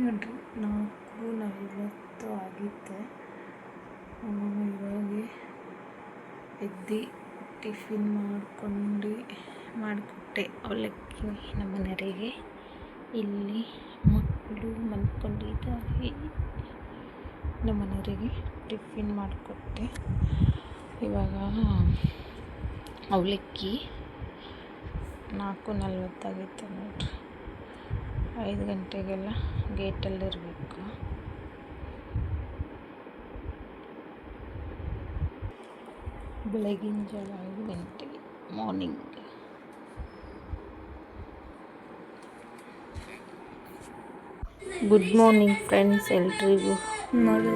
ನೋಡ್ರಿ ನಾಲ್ಕು, ನಲವತ್ತು ಆಗಿತ್ತೆ. ಇವಾಗ ಎದ್ದು ಟಿಫಿನ್ ಮಾಡ್ಕೊಂಡು ಮಾಡಿಕೊಟ್ಟೆ. ಅವಲಕ್ಕಿ ನಮ್ಮ ಮನೆಯವರಿಗೆ ಇಲ್ಲಿ ಮಕ್ಕಳು ಮಲ್ಕೊಂಡಿದ್ದಾರೆ. ನಮ್ಮ ಮನೆಯವರಿಗೆ ಟಿಫಿನ್ ಮಾಡಿಕೊಟ್ಟೆ. ಇವಾಗ ಅವಲಕ್ಕಿ ನಾಲ್ಕು ನಲ್ವತ್ತಾಗಿತ್ತು ನೋಡ್ರಿ. ಐದು ಗಂಟೆಗೆಲ್ಲ ಗೇಟಲ್ಲಿರಬೇಕು ಬೆಳಗಿನ ಜಾವ ಐದು ಗಂಟೆಗೆ ಮಾರ್ನಿಂಗ್ ಗುಡ್ ಮಾರ್ನಿಂಗ್ ಫ್ರೆಂಡ್ಸ್ ಎಲ್ರಿಗೂ. ನೋಡಿ.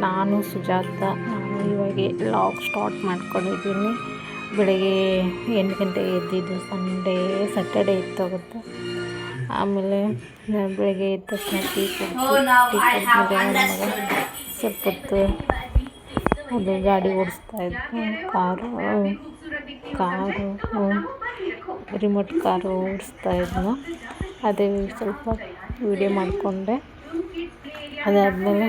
ನಾನು ಸುಜಾತ. ನಾನು ಇವಾಗ ಲಾಗ್ ಸ್ಟಾರ್ಟ್ ಮಾಡ್ಕೊಂಡಿದ್ದೀನಿ. ಬೆಳಗ್ಗೆ ಎಂಟು ಗಂಟೆಗೆ ಎದ್ದಿದ್ದು ಸಂಡೇ ಸ್ಯಾಟರ್ಡೇ ಇತ್ತು ಅವತ್ತು ಆಮೇಲೆ ಬೆಳಗ್ಗೆ ಎದ್ದ ತಕ್ಷಣ ಟೀ ಸ್ವಲ್ಪ ಹೊತ್ತು ಅದು ಗಾಡಿ ಓಡಿಸ್ತಾ ಇದ್ದೆ ಕಾರು ಕಾರು ರಿಮೋಟ್ ಕಾರು ಓಡಿಸ್ತಾ ಇದ್ನು ಅದೇ ಸ್ವಲ್ಪ ವೀಡಿಯೋ ಮಾಡಿಕೊಂಡೆ. ಅದಾದಮೇಲೆ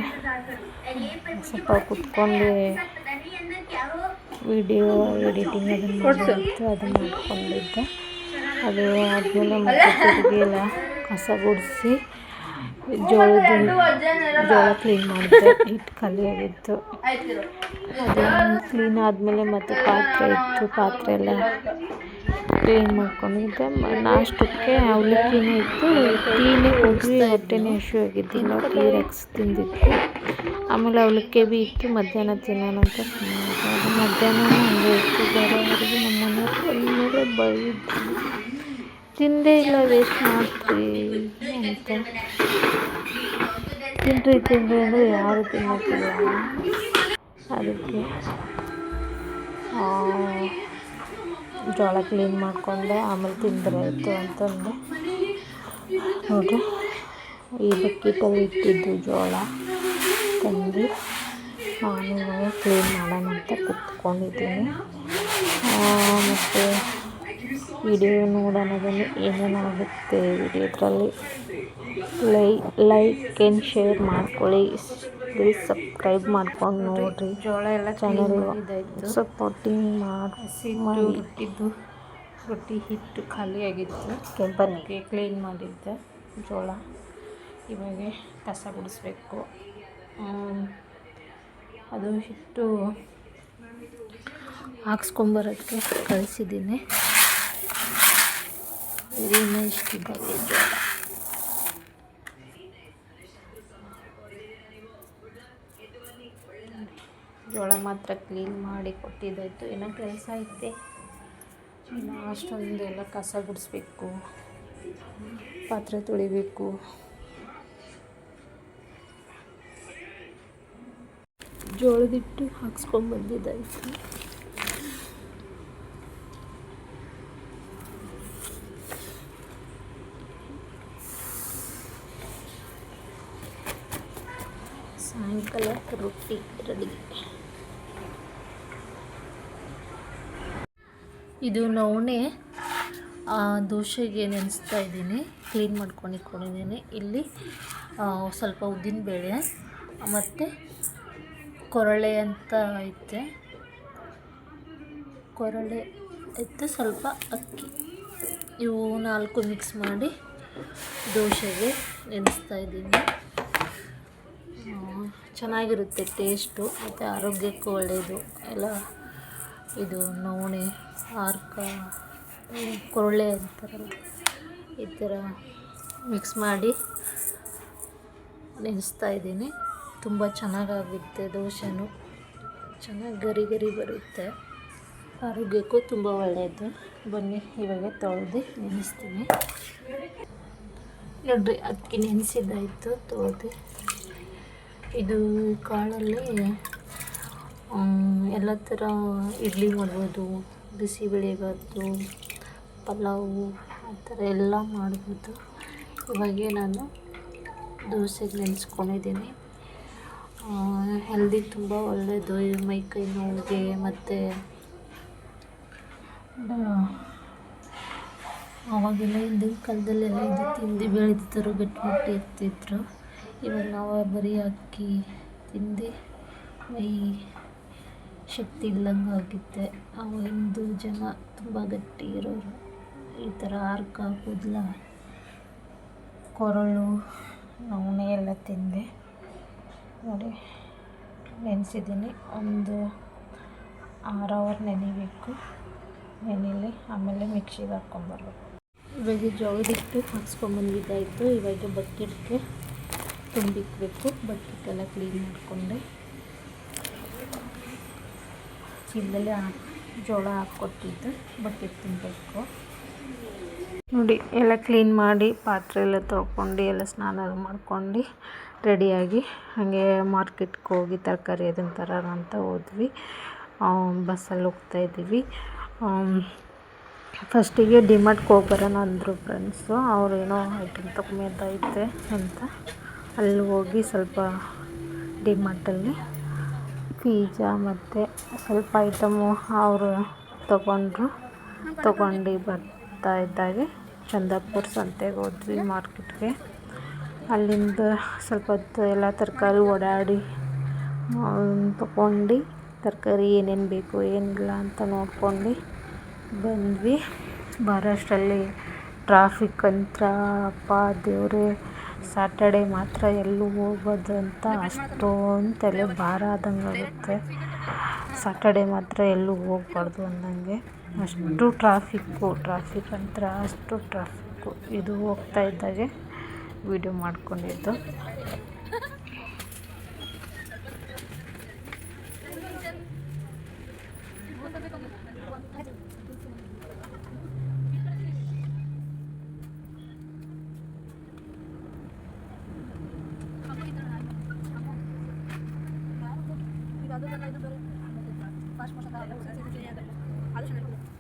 ಸ್ವಲ್ಪ ಕುತ್ಕೊಂಡು ವಿಡಿಯೋ ಎಡಿಟಿಂಗ್ ಅದನ್ನು ಮಾಡಿತ್ತು ಅದನ್ನು ಮಾಡ್ಕೊಂಡಿದ್ದೆ. ಅದು ಆದಮೇಲೆ ಎಲ್ಲ ಕಸ ಗುಡಿಸಿ ಜೋಳದ ಜೋಳ ಕ್ಲೀನ್ ಮಾಡಿದೆ ಹಿಟ್ಟು ಖಾಲಿಯಾಗಿತ್ತು ಅದು ಕ್ಲೀನ್ ಆದಮೇಲೆ ಮತ್ತೆ ಪಾತ್ರೆ ಇತ್ತು ಪಾತ್ರೆ ಎಲ್ಲ ಕ್ಲೀನ್ ಮಾಡ್ಕೊಂಡಿದ್ದೆ ನಾಷ್ಟಕ್ಕೆ ಅವಲಕ್ಕಿನೇ ಇತ್ತು ಟೀನೇ ಕುಡಿಸಿ ಹೊಟ್ಟೆನೇ ಹಶು ಆಗಿದ್ದಿಲ್ಲ ಟೀ ರಕ್ಸ್ ತಿಂದಿತ್ತು ಆಮೇಲೆ ಅವಲಕ್ಕಿ ಭೀ ಇತ್ತು ಮಧ್ಯಾಹ್ನ ತಿನ್ನೋಣ ಅಂತ ಮಧ್ಯಾಹ್ನ ಹಂಗೆ ಇತ್ತು. ಬರೋವರೆಗೂ ನಮ್ಮ ಮನೆಯವ್ರು ಬೈದ್ರು ತಿಂದೇ ಇಲ್ಲ ವೇಸ್ಟ್ ಮಾಡ್ತೀವಿ ಅಂತ ತಿಂದು ತಿಂದು ಅಂದರೆ ಯಾರು ತಿನ್ನೋಕ್ಕಿಲ್ಲ ಅದಕ್ಕೆ ಜೋಳ ಕ್ಲೀನ್ ಮಾಡಿಕೊಂಡೆ, ಆಮೇಲೆ ತಿಂದ್ರಾಯಿತು ಅಂತಂದೆ. ನೋಡಿರಿ ಈ ಬಕೆಟಲ್ಲಿ ಇಟ್ಟಿದ್ದು ಜೋಳ ತಂದು ನಾನು ಕ್ಲೀನ್ ಮಾಡೋಣ ಅಂತ ಕುತ್ಕೊಂಡಿದ್ದೀನಿ ಮತ್ತು ವಿಡಿಯೋ ನೋಡೋಣ ಬನ್ನಿ ಏನೇನಾಗುತ್ತೆ ವಿಡಿಯೋದ್ರಲ್ಲಿ ಲೈ ಲೈಕ್ ಆ್ಯಂಡ್ ಶೇರ್ ಮಾಡ್ಕೊಳ್ಳಿ. ಪ್ಲೀಸ್ ಸಬ್ಸ್ಕ್ರೈಬ್ ಮಾಡ್ಕೊಂಡು ನೋಡಿರಿ. ಜೋಳ ಎಲ್ಲ ಚಾನಲ್ ಇದಾಯಿತು ಸಪೋರ್ಟಿಂಗ್ ಮಾಡಿ ರೊಟ್ಟಿದ್ದು ರೊಟ್ಟಿ ಹಿಟ್ಟು ಖಾಲಿಯಾಗಿತ್ತು ಕೆಂಪನಿಗೆ ಕ್ಲೀನ್ ಮಾಡಿದ್ದೆ. ಜೋಳ ಇವಾಗ ಕಸ ಗುಡಿಸ್ಬೇಕು. ಹ್ಮ್. ಅದು ಹಿಟ್ಟು ಹಾಕ್ಸ್ಕೊಂಬರೋಕ್ಕೆ ಕಳಿಸಿದ್ದೀನಿ. ಇನ್ನೂ ಇಷ್ಟಿದ್ದಾವೆ ಜೋಳ ಜೋಳ ಮಾತ್ರ ಕ್ಲೀನ್ ಮಾಡಿ ಕೊಟ್ಟಿದ್ದಾಯಿತು. ಏನೋ ಕೆಲಸ ಐತೆ. ಇನ್ನು ಅಷ್ಟೊಂದು ಎಲ್ಲ ಕಸ ಗುಡಿಸ್ಬೇಕು. ಪಾತ್ರೆ ತೊಳಿಬೇಕು. ಜೋಳದಿಟ್ಟು ಹಾಕ್ಸ್ಕೊಂಬಂದಿದ್ದಾಯಿತು ಸಾಯಂಕಾಲ ರೊಟ್ಟಿ ರೆಡಿ ಇದು ನವಣೆ ದೋಸೆಗೆ ನೆನೆಸ್ತಾ ಇದ್ದೀನಿ. ಕ್ಲೀನ್ ಮಾಡ್ಕೊಂಡು ಇಟ್ಕೊಂಡಿದ್ದೀನಿ ಇಲ್ಲಿ ಸ್ವಲ್ಪ ಸ್ವಲ್ಪ ಉದ್ದಿನಬೇಳೆ ಮತ್ತು ಕೊರಳೆ ಅಂತ ಐತೆ. ಕೊರಳೆ ಐತೆ, ಸ್ವಲ್ಪ ಅಕ್ಕಿ. ಇವು ನಾಲ್ಕು ಮಿಕ್ಸ್ ಮಾಡಿ ದೋಸೆಗೆ ನೆನೆಸ್ತಾ ಇದ್ದೀನಿ. ಚೆನ್ನಾಗಿರುತ್ತೆ ಟೇಸ್ಟು, ಮತ್ತು ಆರೋಗ್ಯಕ್ಕೂ ಒಳ್ಳೆಯದು ಎಲ್ಲ ಇದು ನವಣೆ, ಆರ್ಕ, ಕೊರಳೆ ಅಂತಾರಲ್ಲ, ಈ ಥರ ಮಿಕ್ಸ್ ಮಾಡಿ ನೆನೆಸ್ತಾ ಇದ್ದೀನಿ. ತುಂಬ ಚೆನ್ನಾಗಾಗುತ್ತೆ ದೋಸೆನೂ. ಚೆನ್ನಾಗಿ ಗರಿ ಗರಿ ಬರುತ್ತೆ. ಆರೋಗ್ಯಕ್ಕೂ ತುಂಬ ಒಳ್ಳೆಯದು ಬನ್ನಿ, ಇವಾಗ ತೊಳೆದು ನೆನೆಸ್ತೀನಿ. ನೋಡ್ರಿ ಅಕ್ಕಿ ನೆನೆಸಿದ್ದಾಯಿತು, ತೊಳೆದು. ಇದು ಕಾಳಲ್ಲಿ ಎಲ್ಲ ಥರ ಇಡ್ಲಿ ಮಾಡ್ಬೋದು ಬಿಸಿಬೇಳೆಬಾತು ಪಲಾವು, ಆ ಥರ ಎಲ್ಲ ಮಾಡ್ಬೋದು. ಇವಾಗೆ ನಾನು ದೋಸೆಗೆ ನೆನೆಸ್ಕೊಂಡಿದ್ದೀನಿ. ಹೆಲ್ದಿ ತುಂಬ ಒಳ್ಳೆಯದು ಮೈ ಕೈ ನೋವಿಗೆ ಮತ್ತು ಆವಾಗೆಲ್ಲ ಹಿಂದಿನ ಕಾಲದಲ್ಲೆಲ್ಲ ಇದು ತಿಂದು ಬೆಳೆದಿದ್ದರು ಗಟ್ಟಿಮುಟ್ಟಿ ಇರ್ತಿದ್ರು. ಇವಾಗ ನಾವು ಬರೀ ಅಕ್ಕಿ ತಿಂದು. ಮೈ ಶಕ್ತಿ ಇಲ್ಲಂಗೆ ಆಗುತ್ತೆ. ಹಿಂದೂ ಜನ ತುಂಬ ಗಟ್ಟಿ ಇರೋರು. ಈ ಥರ ಅರ್ಕ ಕೂದಲ ಕೊರಳು, ನವಣೆ ಎಲ್ಲ ತಿಂದೆ. ನೋಡಿ, ನೆನೆಸಿದ್ದೀನಿ. ಒಂದು ಆರು ಅವರ್ ನೆನಿಬೇಕು. ನೆನೆಲಿ, ಆಮೇಲೆ ಮಿಕ್ಸಿಗೆ ಹಾಕ್ಕೊಂಬರ್ಬೇಕು. ಇವಾಗ ಜೋಳದಿಟ್ಟು ಹಾಕ್ಸ್ಕೊಂಬಂದಿದ್ದಾಯಿತು. ಇವಾಗ ಬಕೆಟ್ಗೆ ತುಂಬಿಕ್ಬೇಕು, ಬಕೆಟೆಲ್ಲ ಕ್ಲೀನ್ ಮಾಡಿಕೊಂಡೆ. ಚೀಲದಲ್ಲಿ ಜೋಳ ಹಾಕ್ಕೊಟ್ಟಿದ್ದು, ಬಕೆಟ್ ತುಂಬಬೇಕು ನೋಡಿ, ಎಲ್ಲ ಕ್ಲೀನ್ ಮಾಡಿ, ಪಾತ್ರೆ ಎಲ್ಲ ತೊಳ್ಕೊಂಡು, ಎಲ್ಲ ಸ್ನಾನ ಮಾಡ್ಕೊಂಡು, ರೆಡಿಯಾಗಿ ಹಾಗೆ ಮಾರ್ಕೆಟ್ಗೆ ಹೋಗಿ ತರಕಾರಿ ಅದನ್ನು ತರೋಣ ಅಂತ ಹೋದ್ವಿ. ಬಸ್ಸಲ್ಲಿ ಹೋಗ್ತಾ ಇದ್ದೀವಿ. ಫಸ್ಟಿಗೆ ಡಿಮಾರ್ಟ್ಗೆ ಹೋಗಿ ಬರೋಣ ಅಂದರು ಫ್ರೆಂಡ್ಸು ಅವ್ರೇನೋ ಐಟಮ್ ತೊಗೊಂಬೈತೆ ಅಂತ. ಅಲ್ಲಿ ಹೋಗಿ ಸ್ವಲ್ಪ ಡಿಮಾರ್ಟಲ್ಲಿ ಪಿಜ್ಜಾ ಮತ್ತು ಸ್ವಲ್ಪ ಐಟಮು ಅವರು ತೊಗೊಂಡ್ರು. ತೊಗೊಂಡು ಬರ್ತಾ ಇದ್ದಾಗೆ ಚಂದಾಪುರ ಸಂತೆಗೆ ಹೋದ್ವಿ ಮಾರ್ಕೆಟ್ಗೆ. ಅಲ್ಲಿಂದ ಸ್ವಲ್ಪ ಹೊತ್ತು ಎಲ್ಲ ತರಕಾರಿ ಓಡಾಡಿ ತೊಗೊಂಡು ತರಕಾರಿ ಏನೇನು ಬೇಕು ಏನಿಲ್ಲ ಅಂತ ನೋಡ್ಕೊಂಡು ಬಂದ್ವಿ. ಬರೋಷ್ಟರಲ್ಲಿ ಟ್ರಾಫಿಕ್ ಅಂತ ಅಪ್ಪ, ದೇವರೇ ಸ್ಯಾಟರ್ಡೆ ಮಾತ್ರ ಎಲ್ಲೂ ಹೋಗೋದು ಅಂತ ಅಷ್ಟೊಂದು ತಲೆ ಭಾರ ಆದಂಗೆ ಆಗುತ್ತೆ. ಸಾಟರ್ಡೆ ಮಾತ್ರ ಎಲ್ಲೂ ಹೋಗ್ಬಾರ್ದು ಅಂದಂಗೆ. ಅಷ್ಟು ಟ್ರಾಫಿಕ್ಕು ಟ್ರಾಫಿಕ್ ಅಂತ ಅಷ್ಟು ಟ್ರಾಫಿಕ್ಕು ಇದು ಹೋಗ್ತಾ ಇದ್ದಾಗೆ ವಿಡಿಯೋ ಮಾಡ್ಕೊಂಡಿದ್ದು. আলোচনা করব।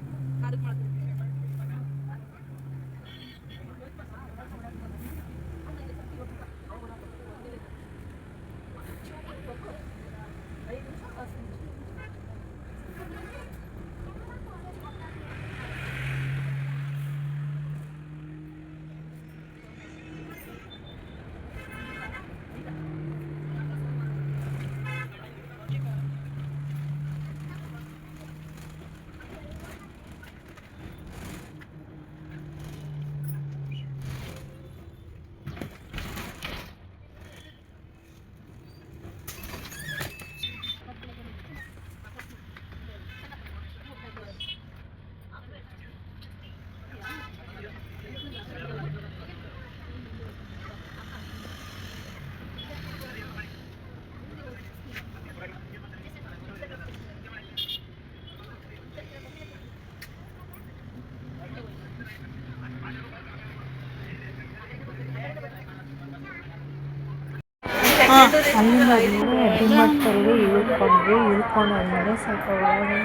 ಅಲ್ಲಿಂದ ಆದಮೇಲೆ ಡಿಮಾರ್ಟಲ್ಲಿ ಇಳ್ಕೊಂಡ್ವಿ ಇಳ್ಕೊಂಡಾದ್ಮೇಲೆ ಸ್ವಲ್ಪ ಒಳಗೆ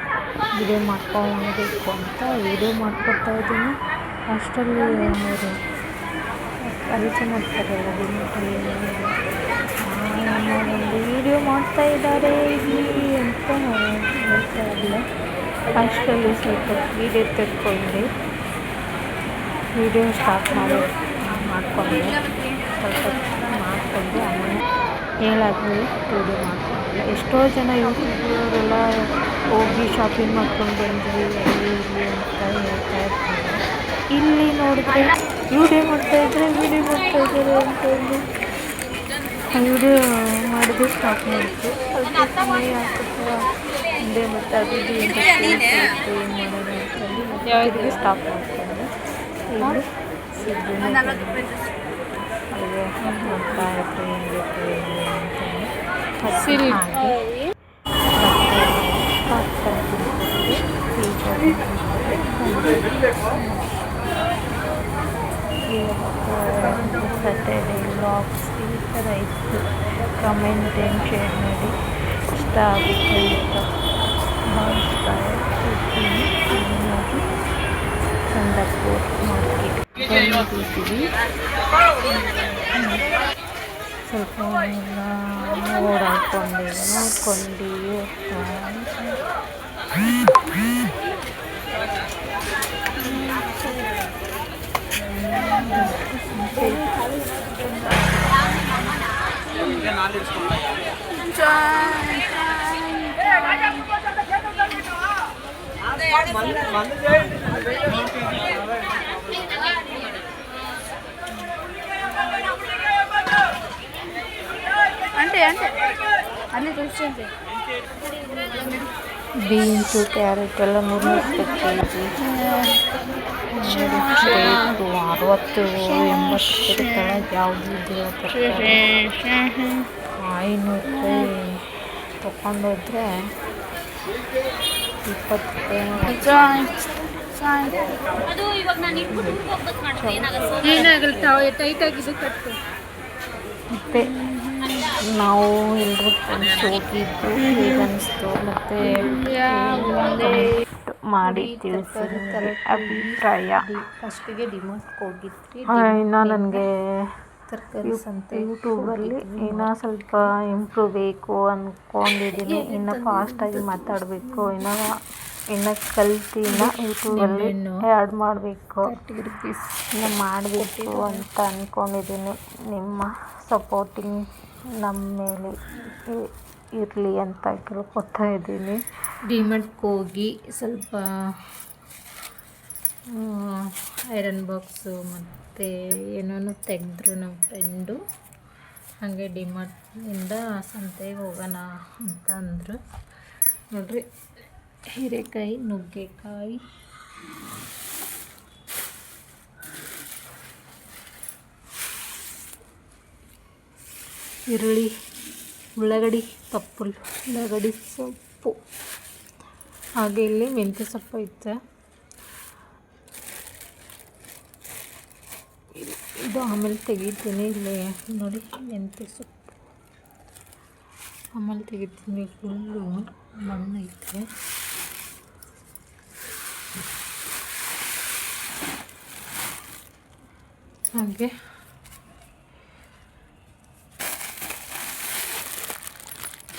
ವಿಡಿಯೋ ಮಾಡ್ಕೊಬೇಕು ಅಂತ ವಿಡಿಯೋ ಮಾಡ್ಕೊಡ್ತಾ ಇದ್ದೀನಿ ಅಷ್ಟರಲ್ಲಿ ಅವರು ಅರಿಚೆ ಮಾಡ್ತಾರೆ ಒಂದು ವಿಡಿಯೋ ಮಾಡ್ತಾ ಇದ್ದಾರೆ. ಇಲ್ಲಿ ಅಂತ ಹೇಳ್ತಾ ಇಲ್ಲ ಅಷ್ಟರಲ್ಲಿ ಸ್ವಲ್ಪ ವಿಡಿಯೋ ತೆಕ್ಕೊಂಡು ವಿಡಿಯೋ ಸ್ಟಾರ್ಟ್ ಮಾಡಿ, ಮಾಡಿಕೊಂಡೆ. ಸ್ವಲ್ಪ ಹೇಳಾದ್ಮೇಲೆ ವಿಡಿಯೋ ಮಾಡ್ತಾರೆ. ಎಷ್ಟೋ ಜನ ಯೂಟ್ಯೂಬ್ನವರೆಲ್ಲ ಹೋಗಿ ಶಾಪಿಂಗ್ ಮಾಡ್ಕೊಂಡು ಬಂದ್ವಿ ಅಲ್ಲಿ ಇಲ್ಲಿ ಅಂತ ಹೇಳ್ತಾ ಇರ್ತಾರೆ. ಇಲ್ಲಿ ನೋಡಿದ್ರೆ ವಿಡಿಯೋ ಮಾಡ್ತಾಯಿದ್ರೆ ವಿಡಿಯೋ ಮಾಡ್ತಾಯಿದ್ದಾರೆ ಅಂತಂದು ವಿಡಿಯೋ ಮಾಡೋದು ಸ್ಟಾಪ್ ಮಾಡಿತ್ತು ಅದಕ್ಕೆ ಹಿಂದೆ ಮತ್ತೆ ಅದು ಏನು ಮಾಡೋದು ಅಂತಂದು ಸ್ಟಾಪ್ ಮಾಡ್ಕೊಂಡೆ ಇಲ್ಲಿ ಅಲ್ಲಿಗೆ ನೋಡ್ತಾ ಇದ್ರು ಏನು ಬೇಕು ಏನು ಅಂತಂದು ಹಸಿರು ಹಾಗೆ ಸ್ಯಾಟರ್ಡೆ ಬ್ಲಾಗ್ಸ್ ಈ ಥರ ಇತ್ತು ಕಮೆಂಟ್ ಏನು ಶೇರ್ ಮಾಡಿ ಇಷ್ಟ ಆಗುತ್ತೆ ಅಂತ ಭಾವಿಸ್ತಾ ಇರ್ತೀನಿ ಹಾಗಾಗಿ ಚಂದಾಪುರ್ ಮಾರ್ಕೆಟ್ ಬಂದಿದ್ದೀವಿ ಸ್ವಲ್ಪ ಎಲ್ಲ ಓಡಾಡ್ಕೊಂಡು ನೋಡ್ಕೊಂಡು అంటే అంటే అన్ని చూసింది ಬೀನ್ಸು ಕ್ಯಾರೆಟ್ ಎಲ್ಲ ನೂರ ರೂಪಾಯಿ ಕೆ ಜಿ ರೇಟು ಅರವತ್ತು ಎಂಬತ್ತು ರೂಪಾಯಿ ಕೆಳಗೆ ಯಾವುದು ಇದೆಯೋ ತರಕಾರಿ ಐನೂರು ರೂಪಾಯಿ ತೊಗೊಂಡೋದ್ರೆ ಇಪ್ಪತ್ತು ರೂಪಾಯಿ ಏನಾಗಲ್ಲ. ಟೈಟ್ ಆಗಿದ್ದು ಕಟ್ಟು ಮತ್ತು ನಾವು ಎಲ್ಲರೂ ಹೋಗಿದ್ದು ಹೇಗನ್ನಿಸ್ತು ಮತ್ತು ಮಾಡಿ ತಿಳಿಸಿದ್ರೆ ಅಭಿಪ್ರಾಯ. ಫಸ್ಟಿಗೆ ಡಿಮೋಸ್ಟ್ ಹೋಗಿದ್ರಿ ಇನ್ನು ನನಗೆ ತರಕಾರಿ ಸಂತೆ ಯೂಟ್ಯೂಬಲ್ಲಿ ಇನ್ನೂ ಸ್ವಲ್ಪ ಇಂಪ್ರೂವ್ ಬೇಕು ಅಂದ್ಕೊಂಡಿದ್ದೀನಿ ಇನ್ನು ಫಾಸ್ಟಾಗಿ ಮಾತಾಡಬೇಕು. ಇನ್ನು ಇನ್ನು ಕಲ್ತು ಇನ್ನು ಯೂಟ್ಯೂಬಲ್ಲಿ ಆ್ಯಡ್ ಮಾಡಬೇಕು ಇನ್ನು ಮಾಡಬೇಕು ಅಂತ ಅಂದ್ಕೊಂಡಿದ್ದೀನಿ ನಿಮ್ಮ ಸಪೋರ್ಟಿಂಗ್ ನಮ್ಮ ಮೇಲೆ ಇರಲಿ ಅಂತ ಕೇಳ್ಕೊತಾ ಇದ್ದೀನಿ ಡಿಮಾರ್ಟ್ಗೆ ಹೋಗಿ ಸ್ವಲ್ಪ ಐರನ್ ಬಾಕ್ಸು ಮತ್ತು ಏನೋ ತೆಗೆದ್ರು ನಮ್ಮ ಫ್ರೆಂಡು ಹಾಗೆ ಡಿಮಾರ್ಟಿಂದ ಸಂತೆಗೆ ಹೋಗೋಣ ಅಂತ ಅಂದರು. ನೋಡ್ರಿ. ಹೀರೆಕಾಯಿ, ನುಗ್ಗೆಕಾಯಿ. ಈರುಳ್ಳಿ, ಉಳ್ಳಾಗಡ್ಡಿ ಪಪ್ಪುಲ್ ಉಳ್ಳಾಗಡ್ಡಿ, ಸೊಪ್ಪು. ಹಾಗೆ ಇಲ್ಲಿ ಮೆಂತ್ಯ ಸೊಪ್ಪು ಐತೆ. ಇದು ಆಮೇಲೆ ತೆಗಿತೀನಿ ಇಲ್ಲಿ. ನೋಡಿ, ಮೆಂತ್ಯ ಸೊಪ್ಪು. ಆಮೇಲೆ ತೆಗಿತೀನಿ. ಫುಲ್ಲು ಮಣ್ಣು ಐತೆ. ಹಾಗೆ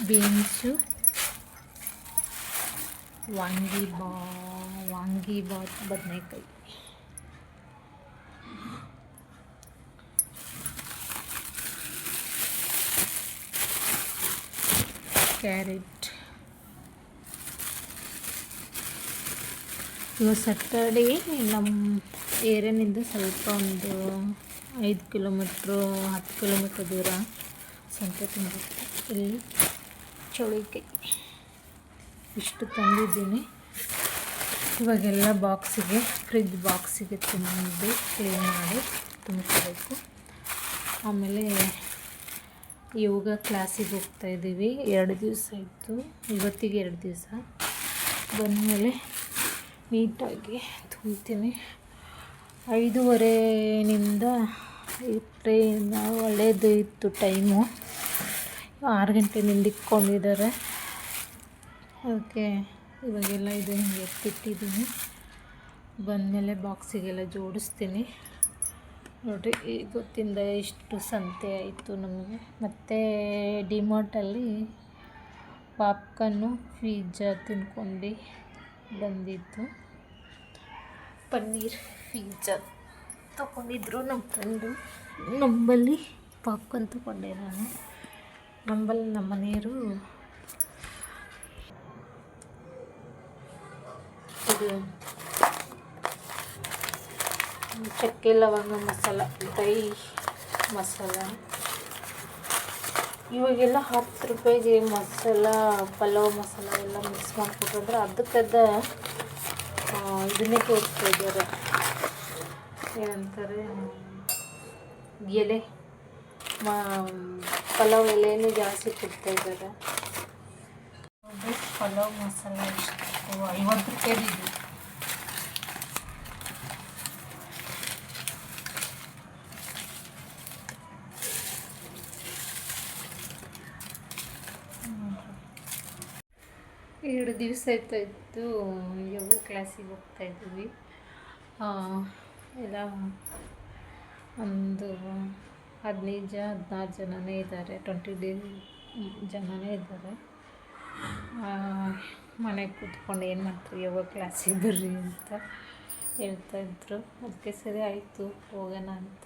ಬೀನ್ಸು ವಾಂಗಿ ಬಾ ವಾಂಗಿ ಬಾತ್ ಬದನೆಕಾಯಿ ಕ್ಯಾರೆಟ್ ಇವತ್ತು ಸಟರ್ಡೇ ನಮ್ಮ ಏರಿಯಾನಿಂದ ಸ್ವಲ್ಪ ಒಂದು ಐದು ಕಿಲೋಮೀಟ್ರು, ಹತ್ತು ಕಿಲೋಮೀಟ್ರ್ ದೂರ ಸಂತೆ ತುಂಬಿತ್ತು. ಇಲ್ಲಿ ಚೌಳಿಕಾಯಿ. ಇಷ್ಟು ತಂದಿದ್ದೀನಿ. ಇವಾಗೆಲ್ಲ ಬಾಕ್ಸಿಗೆ, ಫ್ರಿಜ್ ಬಾಕ್ಸಿಗೆ ತುಂಬಿ ಕ್ಲೀನ್ ಮಾಡಿ ತುಂಬಿಸಬೇಕು ಆಮೇಲೆ ಯೋಗ ಕ್ಲಾಸಿಗೆ ಹೋಗ್ತಾ ಇದ್ದೀವಿ. ಎರಡು ದಿವಸ ಇತ್ತು ಇವತ್ತಿಗೆ ಎರಡು ದಿವಸ. ಬಂದಮೇಲೆ ನೀಟಾಗಿ ತುಂಬ್ತೀನಿ. ಐದೂವರೆನಿಂದ ಟ್ರೈನ್ ಒಳ್ಳೆಯದು ಇತ್ತು ಟೈಮು. ಆರು ಗಂಟೆನಿಂದ ಇಟ್ಕೊಂಡಿದ್ದಾರೆ. ಅದಕ್ಕೆ ಇವಾಗೆಲ್ಲ ಇದು ಹಿಂಗೆ ಎತ್ತಿಟ್ಟಿದ್ದೀನಿ. ಬಂದಮೇಲೆ ಬಾಕ್ಸಿಗೆಲ್ಲ ಜೋಡಿಸ್ತೀನಿ. ನೋಡಿರಿ ಇವತ್ತಿಂದ ಇಷ್ಟು ಸಂತೆ ಆಯಿತು ನಮಗೆ. ಮತ್ತು ಡಿಮಾರ್ಟಲ್ಲಿ ಪಾಪ್ಕನ್ನು ಪಿಜ್ಜಾ ತಿನ್ಕೊಂಡು ಬಂದಿದ್ದು. ಪನ್ನೀರ್. ಪಿಜ್ಜಾ ತೊಗೊಂಡಿದ್ರು ನಮ್ಮ ಫ್ರೆಂಡು ನಂಬಲ್ಲಿ ಪಾಪ್ಕಾರ್ನ್ ತೊಗೊಂಡೆ ನಾನು. ನಂಬಲ್ಲಿ ನಮ್ಮ ಮನೆಯವರು ಇದು ಚಕ್ಕೆ ಲವಂಗ ಮಸಾಲ ಡ್ರೈ ಮಸಾಲ. ಇವಾಗೆಲ್ಲ ಹತ್ತು ರೂಪಾಯಿಗೆ ಮಸಾಲ, ಪಲಾವ್ ಮಸಾಲ ಎಲ್ಲ ಮಿಕ್ಸ್ ಮಾಡಿಕೊಟ್ರಂದ್ರೆ ಅದಕ್ಕದ ಇದನ್ನೇ ತೋರಿಸ್ತಾ ಇದ್ದಾರೆ. ಏನಂತಾರೆ ಎಲೆ ಪಲಾವ್ ಎಲೆನೇ ಜಾಸ್ತಿ ಕೊಡ್ತಾ ಇದ್ದಾರೆ. ಪಲಾವ್ ಮಸಾಲ ಐವತ್ತು ರೂಪಾಯಿ ಇದು ಎರಡು ದಿವಸ ಇತ್ತು ಯೋಗ ಕ್ಲಾಸಿಗೆ ಹೋಗ್ತಾ ಇದ್ದೀವಿ ಆ, ಎಲ್ಲ ಒಂದು ಹದಿನೈದು ಜನ ಹದಿನಾರು ಜನನೇ ಇದ್ದಾರೆ ಟ್ವೆಂಟಿ ಡೇ ಜನನೇ ಇದ್ದಾರೆ. ಮನೆಗೆ ಕೂತ್ಕೊಂಡು ಏನು ಮಾಡ್ತೀವಿ ಯೋಗ ಕ್ಲಾಸಿಗೆ ಬರ್ರಿ ಅಂತ ಹೇಳ್ತಾಯಿದ್ರು ಅದಕ್ಕೆ ಸರಿ ಆಯಿತು ಹೋಗೋಣ ಅಂತ.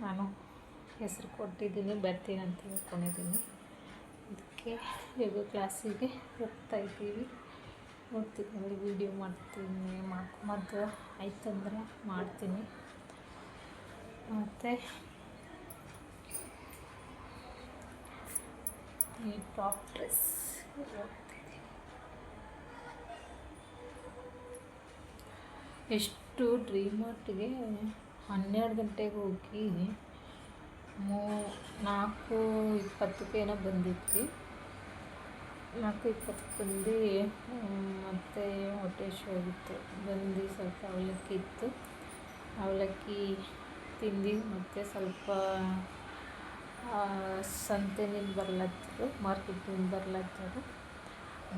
ನಾನು ಹೆಸರು ಕೊಟ್ಟಿದ್ದೀನಿ ಬರ್ತೀನಿ ಅಂತ ಹೇಳ್ಕೊಂಡಿದ್ದೀನಿ. ಅದಕ್ಕೆ ಯೋಗ ಕ್ಲಾಸಿಗೆ ಹೋಗ್ತಾ ಇದ್ದೀವಿ. ನೋಡ್ತೀನಿ ವೀಡಿಯೋ ಮಾಡ್ತೀನಿ ಮಾಡ್ಕೊಂಬದ್ದು ಆಯ್ತಂದ್ರೆ ಮಾಡ್ತೀನಿ. ಮತ್ತು ಈ ಟಾಪ್ ಡ್ರೆಸ್ ಎಷ್ಟು ಡ್ರೀಮಾರ್ಟ್ಗೆ ಹನ್ನೆರಡು ಗಂಟೆಗೆ ಹೋಗಿ ಮೂ, ನಾಲ್ಕು ಇಪ್ಪತ್ತಕ್ಕೆ ಏನೋ ಬಂದಿದ್ವಿ. ನಾಲ್ಕು ಇಪ್ಪತ್ತು ಬಂದು ಮತ್ತು ಹೊಟ್ಟೆ ಶೋಗಿತ್ತು ಬಂದು ಸ್ವಲ್ಪ ಅವಲಕ್ಕಿ ಇತ್ತು. ಅವಲಕ್ಕಿ ತಿಂದು ಮತ್ತು ಸ್ವಲ್ಪ ಸಂತೆನಿಂದ ಬರ್ಲತ್ತರು ಮಾರ್ಕೆಟಿಂದ ಬರ್ಲತ್ತರು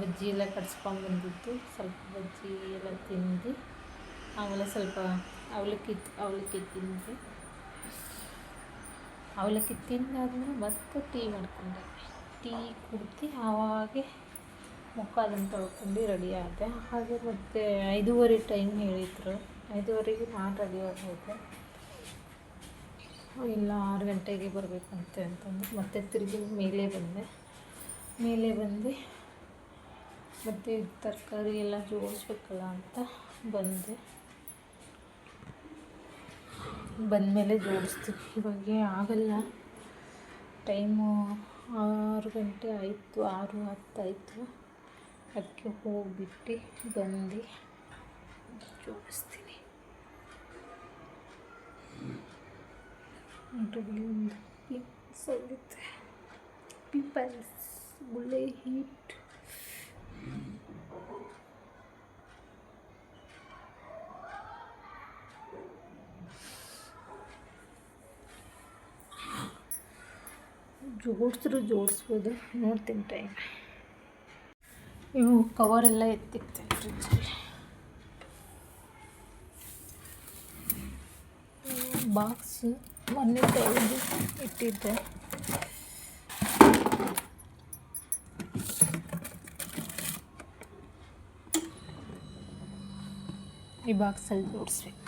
ಬಜ್ಜಿ ಎಲ್ಲ ಕಟ್ಸ್ಕೊಂಬಂದಿದ್ದು ಸ್ವಲ್ಪ ಬಜ್ಜಿ ಎಲ್ಲ ತಿಂದು, ಆಮೇಲೆ ಸ್ವಲ್ಪ ಅವಲಕ್ಕಿ ಅವಲಕ್ಕಿ ತಿಂದು. ಅವಲಕ್ಕಿ ತಿಂದಾದ್ಮೇಲೆ ಮತ್ತೆ ಟೀ ಮಾಡ್ಕೊಂಡೆ. ಟೀ ಕುಡ್ದು ಆವಾಗೆ ಮುಖ ಅದನ್ನು ತೊಳ್ಕೊಂಡು ರೆಡಿ ಆದೆ. ಹಾಗೆ ಮತ್ತೆ ಐದೂವರೆ ಟೈಮ್ ಹೇಳಿದ್ರು. ಐದೂವರೆಗೆ ನಾನು ರೆಡಿ ಆಗೋದೆ. ಇಲ್ಲ, ಆರು ಗಂಟೆಗೆ ಬರಬೇಕಂತೆ ಅಂತಂದು ಮತ್ತೆ ತಿರುಗಿ ಮೇಲೆ ಬಂದೆ. ಮೇಲೆ ಬಂದು ಮತ್ತು ತರಕಾರಿ ಎಲ್ಲ ಜೋಡಿಸ್ಬೇಕಲ್ಲ ಅಂತ ಬಂದೆ. ಬಂದಮೇಲೆ ಜೋಡಿಸ್ತೀವಿ ಇವಾಗ ಆಗಲ್ಲ. ಟೈಮು ಆರು ಗಂಟೆ ಆಯಿತು, ಆರು ಹತ್ತಾಯಿತು ಅದಕ್ಕೆ ಹೋಗ್ಬಿಟ್ಟು ಬಂದು ಜೋಡಿಸ್ತೀನಿ. ಒಂದು ಪಿಂಪಲ್ಸ್ ಆಗುತ್ತೆ ಪಿಂಪಲ್ಸ್ ಗುಳ್ಳೆ ಹೀಟ್ ಜೋಡಿಸಿದ್ರು, ಜೋಡಿಸ್ಬೋದು. ನೋಡ್ತೀನಿ ಟೈಮ್ ಇವು ಕವರೆಲ್ಲ ಎತ್ತಿಕ್ತೇನೆ ಫ್ರಿಜ್ಜಲ್ಲಿ ಬಾಕ್ಸ್ ಮೊನ್ನೆ ತೆಗೆದು ಇಟ್ಟಿದ್ದೆ. ಈ ಬಾಕ್ಸಲ್ಲಿ ಜೋಡಿಸ್ಬೇಕು.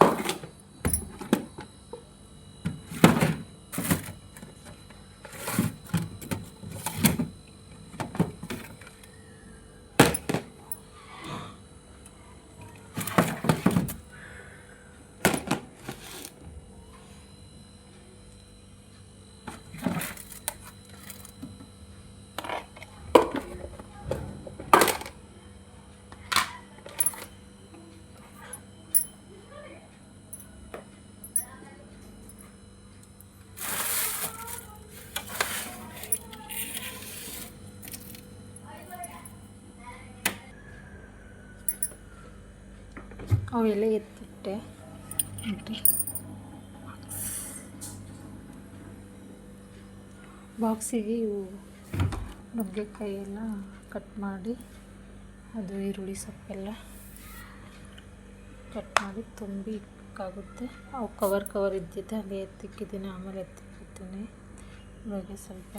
ಅವೆಲ್ಲ ಎತ್ತಿಟ್ಟೆ. ಬಾಕ್ಸಿಗೆ ಇವು ನುಗ್ಗೆಕಾಯಿ ಎಲ್ಲ ಕಟ್ ಮಾಡಿ ಅದು ಈರುಳ್ಳಿ ಸೊಪ್ಪೆಲ್ಲ ಕಟ್ ಮಾಡಿ ತುಂಬಿ ಇಕ್ಕಾಗುತ್ತೆ. ಅವು ಕವರ್ ಕವರ್ ಇದ್ದಿದ್ದೆ ಅಲ್ಲಿ ಎತ್ತಿಕ್ಕಿದ್ದೀನಿ ಆಮೇಲೆ ಎತ್ತಿಕ್ಕಿದ್ದೀನಿ ಇವಾಗ ಸ್ವಲ್ಪ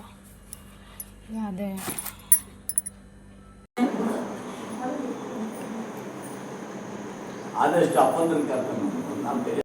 ಅದೇ ಆದಷ್ಟು ಅಪ್ಪಂದ್ರ ಕರ್ಕೊಂಡು ನಾನು